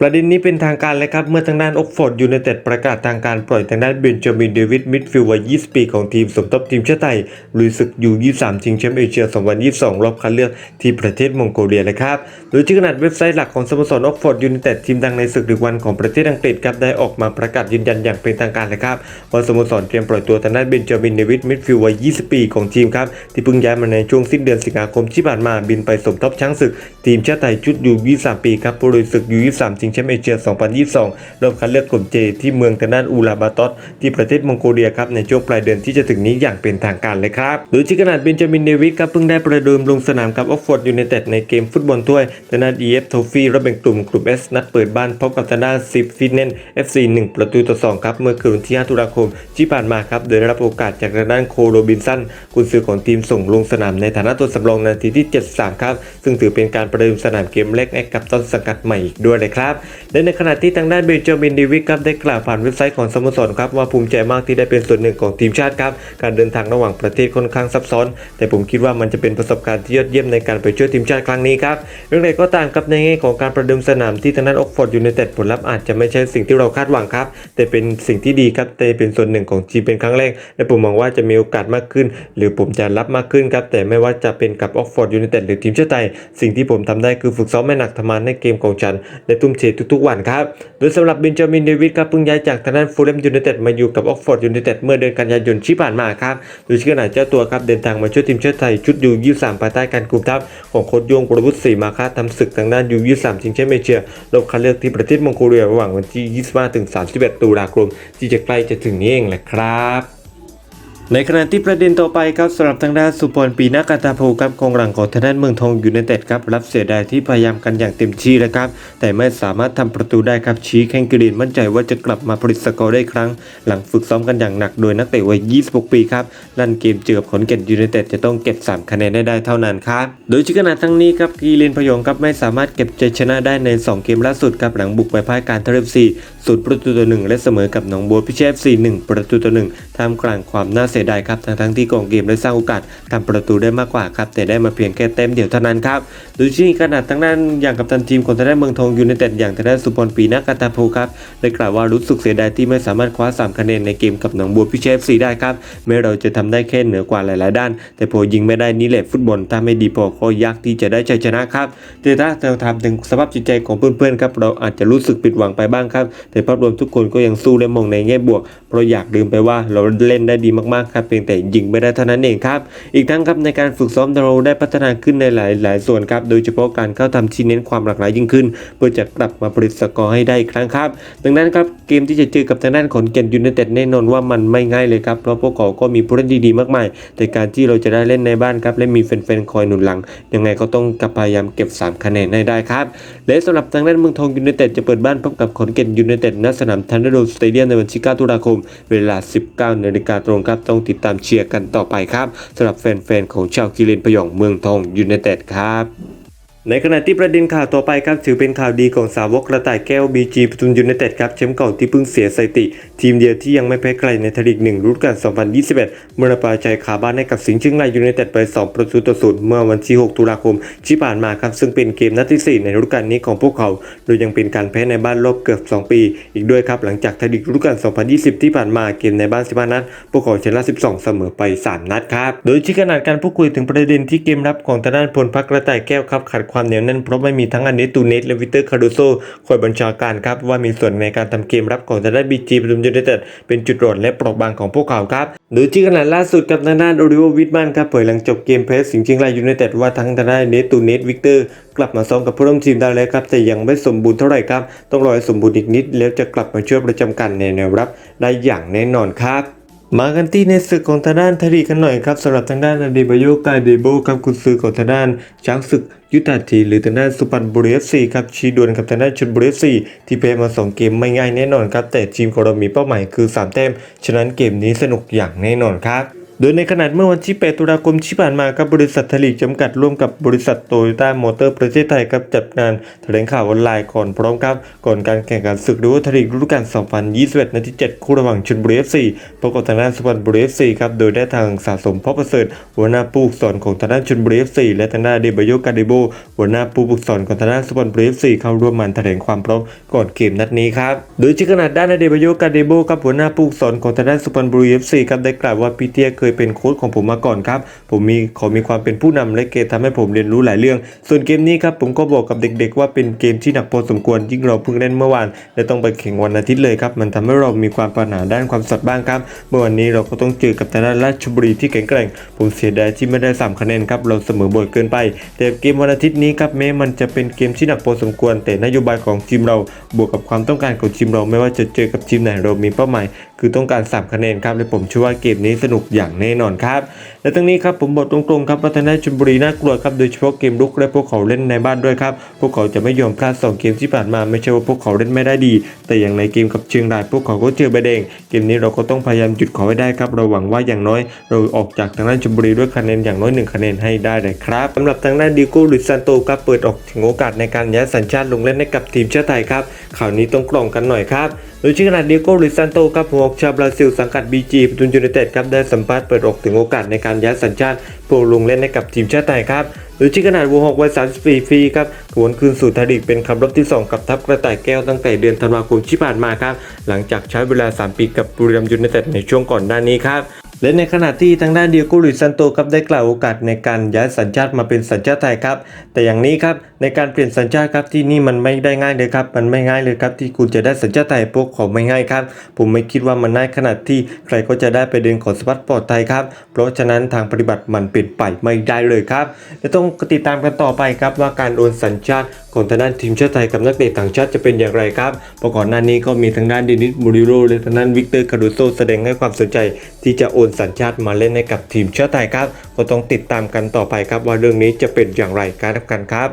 ประเด็นนี้เป็นทางการเลยครับ เมื่อทางด้านออกฟอร์ดยูไนเต็ดประกาศทางการปล่อยทางด้านเบนจามินเดวิดมิดฟิลด์วัย 20 ปีของทีมสมทบทีมชาติไทยลุยศึกยู 23 ชิงแชมป์เอเชีย 2022 รอบคัดเลือกที่ประเทศมองโกเลียเลยครับ โดยที่ขนาดเว็บไซต์หลักของสโมสรออกฟอร์ดยูไนเต็ดทีมดังในศึกดึกวันของประเทศอังกฤษครับได้ออกมาประกาศยืนยันอย่างเป็นทางการเลยครับว่าสโมสรเตรียมปล่อยตัวทางด้านเบนจามินเดวิดมิดฟิลด์วัย 20 ปีของทีมครับที่เพิ่งย้ายมาในช่วงสิ้นเดือนสิงหาคมที่ผ่านมาบินไปสมทบช้างศึกทีมชาติไทยชุดยู 23 ปีครับลุยศึกยู 23ชิงแชมป์เอเชีย 2022 รอบคัดเลือกกลุ่มเจที่เมืองทางด้านอูลาบาตอสที่ประเทศมองโกเลียครับในช่วงปลายเดือนที่จะถึงนี้อย่างเป็นทางการเลยครับโดยที่ขนาดเบนจามินเดวิดครับเพิ่งได้ประเดิมลงสนามกับออกฟอร์ดยูไนเต็ดในเกมฟุตบอลถ้วยทางด้าน EF Trophy รอบแบ่งกลุ่มกลุ่ม S นัดเปิดบ้านพบกับทางด้านซิฟฟินเนน FC 1ประตูต่อ2ครับเมื่อคืนวันที่ 5 ตุลาคมที่ผ่านมาครับโดยได้รับโอกาสจากทางด้านโคโรบินสันกุนซือของทีมส่งลงสนามในฐานะตัวสำรองนาทีที่ 73 ครับ ซึ่งถือเป็นการประเดิมสนามเกมเล็กให้กับต้นสังกัดใหม่อีกด้วยเลยครับและในขณะที่ทางด้านเบนจามินเดวิดครับได้กล่าวผ่านเว็บไซต์ของสโมสรครับว่าภูมิใจมากที่ได้เป็นส่วนหนึ่งของทีมชาติครับการเดินทางระหว่างประเทศค่อนข้างซับซ้อน แต่ผมคิดว่ามันจะเป็นประสบการณ์ที่ยอดเยี่ยมในการไปช่วยทีมชาติครั้งนี้ครับเรื่องใดก็ตามครับในแง่ของการประเดิมสนามที่ทางด้านออกฟอร์ดยูไนเต็ดผลลัพธ์อาจจะไม่ใช่สิ่งที่เราคาดหวังครับ แต่เป็นสิ่งที่ดีครับแต่เป็นส่วนหนึ่งของทีมเป็นครั้งแรกและผมหวังว่าจะมีโอกาสมากขึ้น หรือผมจะรับมากขึ้นครับแต่ไม่ว่าจะเป็นกับออกฟอร์ดยูไนเต็ดหรือทีมชาติไทยสิ่งที่ผมทำได้คือฝึกซ้อมไม่หนักทำงานในเกมของฉันและทุ่มเททุกๆวันครับ โดยสำหรับเบนจามินเดวิดครับเพิ่งย้ายจากทางด้านฟูลแลมยูไนเต็ดมาอยู่กับออกฟอร์ดยูไนเต็ดเมื่อเดือนกันยายนที่ผ่านมาครับ โดยที่ขณะเจ้าตัวครับเดินทางมาช่วยทีมชาติไทยชุดยู23ภายใต้การคุมทัพของโค้ชยงประวุฒิศรีมาคาทำศึกทางด้านยู23ชิงแชมป์เอเชียรอบคัดเลือกที่ประเทศมองโกเลียระหว่างวันที่ 25 ถึง 31 ตุลาคมที่จะใกล้จะถึงนี้เองแหละครับ ในขณะที่ประเด็นต่อไปครับสำหรับทางด้านสุพรปีนากาตาโพครับกองหลังของทางด้านเมืองทองยูไนเต็ดครับรับเสียดายที่พยายามกันอย่างเต็มที่แล้วครับ แต่ไม่สามารถทำประตูได้ครับชี้แข้งกรีนมั่นใจว่าจะกลับมาผลิตสกอร์ได้ครั้ง หลังฝึกซ้อมกันอย่างหนักโดยนักเตะวัย 26 ปีครับลั่นเกมเจอกับขอนแก่นยูไนเต็ดจะต้องเก็บ 3 คะแนนได้ได้เท่านั้นครับโดยที่ขณะทั้งนี้ครับกีเลนพยองครับไม่สามารถเก็บใจชนะได้ใน 2 เกมล่าสุดครับหลังบุกไปพ่ายการทเรฟซีศูนย์ประตูต่อหนึ่งและเสมอกับหนองบัวพิเชฟซีหนึ่งประตูต่อหนึ่งท่ามกลางความน่าเสียดายครับทั้งทั้งที่กองเกมได้สร้างโอกาสทำประตูได้มากกว่าครับแต่ได้มาเพียงแค่เต็มเดียวเท่านั้นครับโดยที่ขนาดทางด้นอย่างกับตันทีมของทางด้านเมืองทองยูไนเต็ดอย่างทางด้านสุพรปีนักกาตาโพครับได้กล่าวว่ารู้สึกเสียดายที่ไม่สามารถคว้า3คะแนนในเกมกับหนองบัวพิเชฟซีได้ครับแม้เราจะทำได้แค่เหนือกว่าหลาย ๆ ด้าน แต่พอยิงไม่ได้นี่แหละฟุตบอลถ้าไม่ดีพอก็ยากที่จะได้ชัยชนะครับแต่ถ้าเราทำถึงสภาพจิตใจของเพื่อน ๆ ครับเราอาจจะรู้สึกผิดหวังไปบ้างครับ แต่ภาพรวมทุกคนก็ยังสู้และมองในแง่บวกเพราะอยากลืมไปว่าเราเล่นได้ดีมากๆครับเพียงแต่ยิงไม่ได้เท่านั้นเองครับ อีกทั้งครับในการฝึกซ้อมเราได้พัฒนาขึ้นในหลายๆส่วนครับโดยเฉพาะการเข้าทำที่เน้นความหลากหลายยิ่งขึ้น เพื่อจะกลับมาผลิตสกอร์ให้ได้อีกครั้งครับ ดังนั้นครับเกมที่จะเจอกับทางด้านขอนแก่นยูไนเต็ดแน่นอนว่ามันไม่ง่ายเลยครับเพราะพวกเขาก็มีผู้เล่นดีๆมากมาย แต่การที่เราจะได้เล่นในบ้านครับและมีแฟนๆคอยหนุนหลัง ยังไงก็ต้องกับพยายามเก็บ 3 คะแนนให้ได้ครับ และสำหรับทางด้านเมืองทองยูไนเต็ดจะเปิดบ้านพบกับขอนแก่นยูไนเต็ดณสนามทันเดอร์โดสเตเดียมในวันที่9ตุลาคม เวลา 19นาฬิกาตรงครับต้องติดตามเชียร์กันต่อไปครับสำหรับแฟนๆของชาวกิเลนพยองเมืองทองยูไนเต็ดครับ ในขณะที่ประเด็นข่าวต่อไปครับถือเป็นข่าวดีของสาวกกระต่ายแก้วบีจีปทุมยูไนเต็ดครับแชมป์เก่าที่เพิ่งเสียสถิติ ทีมเดียวที่ยังไม่แพ้ใครในทลีกหนึ่งฤดูกาล2021มื่อปาชัยขาบ้านให้กับสิงห์เชียงรายยูไนเต็ดไป 2 ประตูต่อศูนย์เมื่อวันที่ 6 ตุลาคมที่ผ่านมาครับซึ่งเป็นเกมนัดที่ 4 ในฤดูกาลนี้ของพวกเขา โดยยังเป็นการแพ้ในบ้านรอบเกือบ 2 ปี อีกด้วยครับหลังจากทลีกฤดูกาล 2020 ที่ผ่านมาเกมในบ้าน 15 นัด พวกเขาชนะ 12 เสมอไป 3 นัดครับ โดยที่ขนาดการพูดคุยถึงประเด็นที่เกมรับของทางด้านพลพักกระต่ายแก้วครับขาดความเหนียวแน่นเพราะไม่มีทั้งอันเนตูเนสและวิเตอร์คาร์โดโซคอยบัญชาการครับว่ามีส่วนในการทำเกมรับของทางด้บีจีปทุมยูไนเต็ดเป็นจุดอ่อนและเปราะบางของพวกเขาครับโดยที่ขนาดล่าสุดกับทางด้านโอริโอวิทมันครับเผยหลังจบเกมแพ้สิงห์เชียงรายยูไนเต็ดว่าทั้งทางด้านเนตูเนสวิกเตอร์กลับมาซ้อมกับผู้ร่วมทีมได้แล้วครับแต่ยังไม่สมบูรณ์เท่าไหร่ครับต้องรอให้สมบูรณ์อีกนิดแล้วจะกลับมาช่วยประจำการในแนวรับได้อย่างแน่นอนครับ มากันที่ในศึกของทางด้านทารีกันหน่อยครับสำหรับทางด้านอดีบาโยกายเดโบครับกุนซือของทางด้านช้างศึกยุทธาทีหรือทางด้านสุพรรณบุรีเอฟซีครับชี้ดวลกับทางด้านชลบุรีเอฟซีที่แพ้มาสองเกมไม่ง่ายแน่นอนครับแต่ทีมของเรามีเป้าหมายคือ 3 แต้มฉะนั้นเกมนี้สนุกอย่างแน่นอนครับ โดยในขณะเมื่อวันที่ 8 ตุลาคมที่ผ่านมาครับบริษัททลีกจำกัดร่วมกับบริษัทโตโยต้ามอเตอร์ประเทศไทยครับจัดงานแถลงข่าวออนไลน์ก่อนพร้อมครับ ก่อนการแข่งขันศึกดูทลีกฤดูกาล2021นัดที่ 7 คู่ระหว่างชลบุรี FC พบกับทางด้านสุพรรณบุรี FC ครับโดยได้ทางสะสมพ่อประเสริฐหัวหน้าผู้ฝึกสอนของทางด้านชลบุรี FC และทางด้านเดบโยกาเดโบหัวหน้าผู้ฝึกสอนของทางด้านสุพรรณบุรี FC เข้าร่วมมันแถลงความพร้อมก่อนเกมนัดนี้ครับโดยที่ขนาดด้านเดบโยกาเดโบครับหัวหน้าผู้ฝึกสอนของทางด้านสุพรรณบุรี FC ครับได้กล่าวว่าพีเตียเคยเป็นโค้ชของผมมาก่อนครับ ผมมีขอมีความเป็นผู้นำและเกมทำให้ผมเรียนรู้หลายเรื่อง ส่วนเกมนี้ครับผมก็บอกกับเด็ก ๆ ว่าเป็นเกมที่หนักพอสมควรยิ่งเราเพิ่งเล่นเมื่อวานและต้องไปแข่งวันอาทิตย์เลยครับมันทำให้เรามีความปัญหาด้านความสดบ้างครับเมื่อวันนี้เราก็ต้องเจอกับทางด้านราชบุรีที่แข็งแกร่ง ผมเสียดายที่ไม่ได้สามคะแนนครับเราเสมอบ่อยเกินไป แต่เกมวันอาทิตย์นี้ครับแม้มันจะเป็นเกมที่หนักพอสมควร แต่นโยบายของทีมเราบวกกับความต้องการของทีมเราไม่ว่าจะเจอกับทีมไหนเรามีเป้าหมาย คือต้องการ3คะแนนครับและผมเชื่อว่าเกมนี้สนุกอย่างแน่นอนครับ และทั้งนี้ครับผมบอกตรงๆครับว่าทางด้านชลบุรีน่ากลัวครับโดยเฉพาะเกมรุกและพวกเขาเล่นในบ้านด้วยครับพวกเขาจะไม่ยอมพลาดสองเกมที่ผ่านมาไม่ใช่ว่าพวกเขาเล่นไม่ได้ดี แต่อย่างในเกมกับเชียงรายพวกเขาก็เจอใบแดงเกมนี้เราก็ต้องพยายามหยุดเขาให้ได้ครับเราหวังว่าอย่างน้อย เราออกจากทางด้านชลบุรีด้วยคะแนนอย่างน้อยหนึ่งคะแนนให้ได้เลยครับสำหรับทางด้านดิโก้ลุยซานโตครับเปิดออกถึงโอกาสในการย้ายสัญชาติลงเล่นให้กับทีมชาติไทยครับข่าวนี้ต้องกล่องกันหน่อยครับ โดยชื่อขนาดดิโก้ลิซันโตครับหัวหอกชาวบราซิลสังกัดบีจีปทุนยูไนเต็ดครับได้สัมภาษณ์เปิดอกถึงโอกาสในการย้ายสัญชาติโปรลงเล่นให้กับทีมชาติไทยครับโดยที่ขนาดวัวหอกวัย34ปีครับหวนคืนสู่ไทยลีกเป็นคำรบที่ 2 กับทัพกระต่ายแก้วตั้งแต่เดือนธันวาคมที่ผ่านมาครับหลังจากใช้เวลา 3 ปีกับบุรีรัมย์ยูไนเต็ดในช่วงก่อนหน้านี้ครับ และในขณะที่ทางด้านเดียโกลุยซันโตครับได้กล่าวโอกาสในการย้ายสัญชาติมาเป็นสัญชาติไทยครับ แต่อย่างนี้ครับในการเปลี่ยนสัญชาติครับที่นี่มันไม่ได้ง่ายเลยครับ มันไม่ง่ายเลยครับที่คุณจะได้สัญชาติไทยพวกเขาไม่ง่ายครับ ผมไม่คิดว่ามันง่ายขนาดที่ใครก็จะได้ไปเดินขอสปัสปอร์ตไทยครับ เพราะฉะนั้นทางปฏิบัติมันเป็นไปไม่ได้เลยครับและต้องติดตามกันต่อไปครับว่าการโอนสัญชาติของทางด้านทีมชาติไทยกับนักเตะต่างชาติจะเป็นอย่างไรครับเพระกอนหน้านี้ก็มีทางด้านเดนิสมูริโรและทางด้านวิกเตอร์คารูโซแสดงให้ความสนใจที่จะโอนสัญชาติมาเล่นให้กับทีมชาติไทยครับ ก็ต้องติดตามกันต่อไปครับว่าเรื่องนี้จะเป็นอย่างไรกันครับ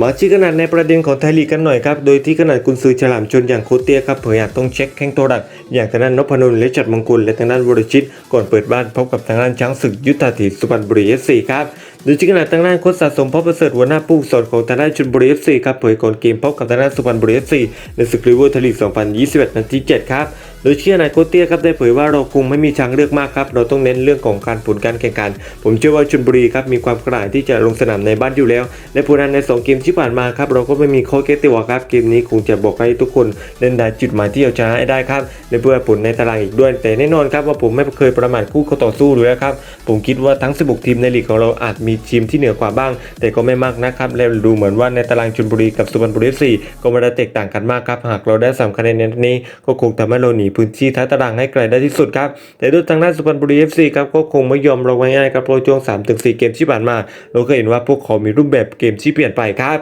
มาชี้ขนาดในประเด็นของไทยลีกกันหน่อยครับ โดยที่ขนาดกุนซือฉลามชนอย่างโคเตียครับเผยอาจต้องเช็คแข้งตัวดัก อย่างทางด้านนพนนและจัดมงกุลและทางด้านวรชิต ก่อนเปิดบ้านพบกับทางด้านช้างศึกยุทธาธิสุพรรณบุรีเอฟซีครับ ดยที่ขนาดทางด้านโค้ชสะสมพ่อประเสริฐหัวหน้าผู้ฝึกสอนของทางด้านชลบุรีเอฟซีครับเผยก่อนเกมพบกับทางด้านสุพรรณบุรีเอฟซีในศึกลีเวอร์ทลีก2021นัดที่7ครับโดยเชื่อนายโคเตียครับได้เผยว่าเราคงไม่มีทางเลือกมากครับ เราต้องเน้นเรื่องของการผลการแข่งขัน ผมเชื่อว่าชลบุรีครับมีความกระหายที่จะลงสนามในบ้านอยู่แล้ว และผลงานใน 2 เกมที่ผ่านมาครับเราก็ไม่มีข้อเกตัวครับเกมนี้คงจะบอกให้ทุกคนเล่นได้จุดหมายที่เอาชนะได้ครับและเพื่อผลในตารางอีกด้วย แต่แน่นอนครับว่าผมไม่เคยประมาทคู่เขาต่อสู้เลยครับผมคิดว่าทั้ง 16 ทีมในลีกของเราอาจมีทีมที่เหนือกว่าบ้าง แต่ก็ไม่มากนะครับและดูเหมือนว่าในตารางชลบุรีกับสุพรรณบุรีสี่ก็ไม่ได้แตกต่างกันมากครับหากเราได้สามคะแนนในนี้ ก็คงทำให้เราหนีพื้นที่ท้ายตารางให้ไกลได้ที่สุดครับแต่ด้วยทางด้านสุพรรณบุรีเอฟซีครับก็คงไม่ยอมเราง่ายๆครับเพราะช่วง3-4ถึง4เกมที่ผ่านมา เราก็เห็นว่าพวกเขามีรูปแบบเกมที่เปลี่ยนไปครับ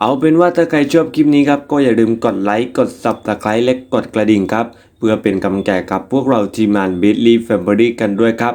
เอาเป็นว่าถ้าใครชอบคลิปนี้ครับ ก็อย่าลืมกดไลค์ กด subscribe และกดกระดิ่งครับ เพื่อเป็นกำลังใจกับพวกเราทีมงาน b i t l y Family กันด้วยครับ